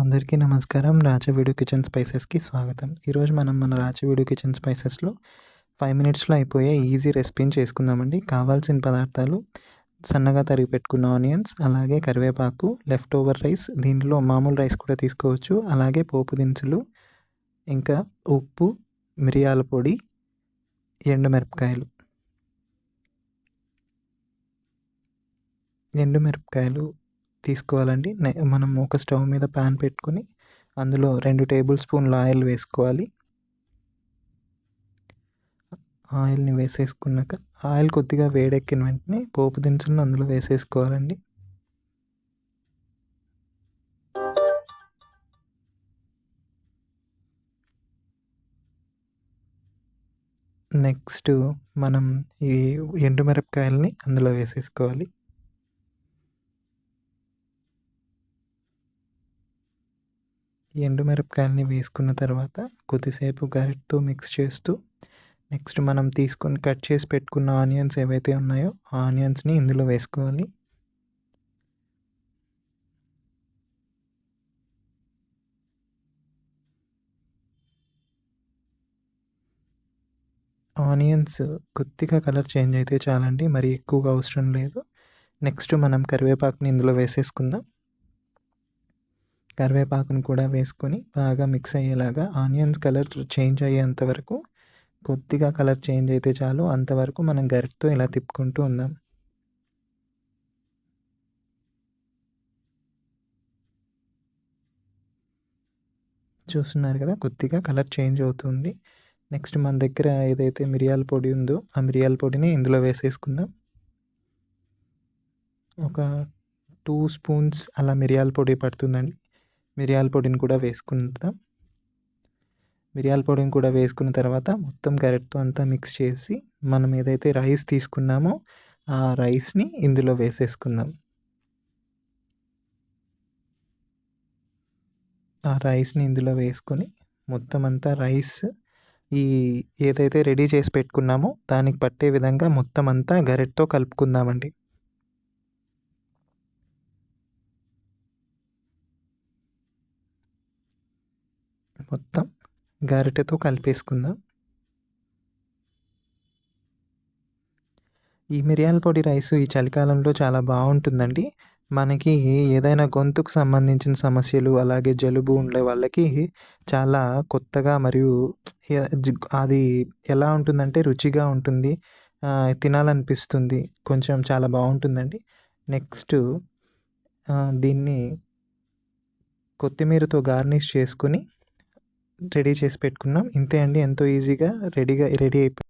అందరికీ నమస్కారం. రాచవీడు కిచెన్ స్పైసెస్కి స్వాగతం. ఈరోజు మనం మన రాచవీడు కిచెన్ స్పైసెస్లో ఫైవ్ మినిట్స్లో అయిపోయే ఈజీ రెసిపీని చేసుకుందామండి. కావాల్సిన పదార్థాలు సన్నగా తరిగి పెట్టుకున్న ఆనియన్స్ అలాగే కరివేపాకు లెఫ్ట్ ఓవర్ రైస్ దీంట్లో మామూలు రైస్ కూడా తీసుకోవచ్చు. అలాగే పోపు దినుసులు ఇంకా ఉప్పు మిరియాల పొడి ఎండుమిరపకాయలు. ఎండుమిరపకాయలు తీసుకోవాలండి. మనం ఒక స్టవ్ మీద ప్యాన్ పెట్టుకొని అందులో రెండు టేబుల్ స్పూన్ల ఆయిల్ వేసుకోవాలి. ఆయిల్ని వేసేసుకున్నాక ఆయిల్ కొద్దిగా వేడెక్కిన వెంటనే పోపు దినుసులను అందులో వేసేసుకోవాలండి. నెక్స్ట్ మనం ఈ ఎండుమిరపకాయలని అందులో వేసేసుకోవాలి. ఎండుమిరపకాయలని వేసుకున్న తర్వాత కొద్దిసేపు గరిటతో మిక్స్ చేస్తూ నెక్స్ట్ మనం తీసుకొని కట్ చేసి పెట్టుకున్న ఆనియన్స్ ఏవైతే ఉన్నాయో ఆ ఆనియన్స్ని ఇందులో వేసుకోవాలి. ఆనియన్స్ కొద్దిగా కలర్ చేంజ్ అయితే చాలండి మరి ఎక్కువగా అవసరం లేదు. నెక్స్ట్ మనం కరివేపాకుని ఇందులో వేసేసుకుందాం. కరివేపాకును కూడా వేసుకొని బాగా మిక్స్ అయ్యేలాగా ఆనియన్స్ కలర్ చేంజ్ అయ్యేంత వరకు కొద్దిగా కలర్ చేంజ్ అయితే చాలు. అంతవరకు మనం గరిటతో ఇలా తిప్పుకుంటూ ఉందాం. చూస్తున్నారు కదా కొద్దిగా కలర్ చేంజ్ అవుతుంది. నెక్స్ట్ మన దగ్గర ఏదైతే మిరియాల పొడి ఉందో ఆ మిరియాల పొడిని ఇందులో వేసేసుకుందాం. ఒక టూ స్పూన్స్ అలా మిరియాల పొడి పడుతుందండి. మిరియాల పొడిని కూడా వేసుకుందాం. మిరియాల పొడిని కూడా వేసుకున్న తర్వాత మొత్తం గరిటతో అంతా మిక్స్ చేసి మనం ఏదైతే రైస్ తీసుకున్నామో ఆ రైస్ని ఇందులో వేసేసుకుందాం. ఆ రైస్ని ఇందులో వేసుకొని మొత్తం అంతా రైస్ ఈ ఏదైతే రెడీ చేసి పెట్టుకున్నామో దానికి పట్టే విధంగా మొత్తం అంతా గరెట్తో కలుపుకుందామండి. మొత్తం గరిటెతో కలిపేసుకుందాం. ఈ మిరియాల పొడి రైస్ ఈ చలికాలంలో చాలా బాగుంటుందండి. మనకి ఏదైనా గొంతుకు సంబంధించిన సమస్యలు అలాగే జలుబు ఉండే వాళ్ళకి చాలా కొత్తగా మరియు అది ఎలా ఉంటుందంటే రుచిగా ఉంటుంది. తినాలనిపిస్తుంది. కొంచెం చాలా బాగుంటుందండి. నెక్స్ట్ దీన్ని కొత్తిమీరతో గార్నిష్ చేసుకుని రెడీ చేసి పెట్టుకున్నాం. ఇంతే అండి. ఎంతో ఈజీగా రెడీగా రెడీ అయిపోయింది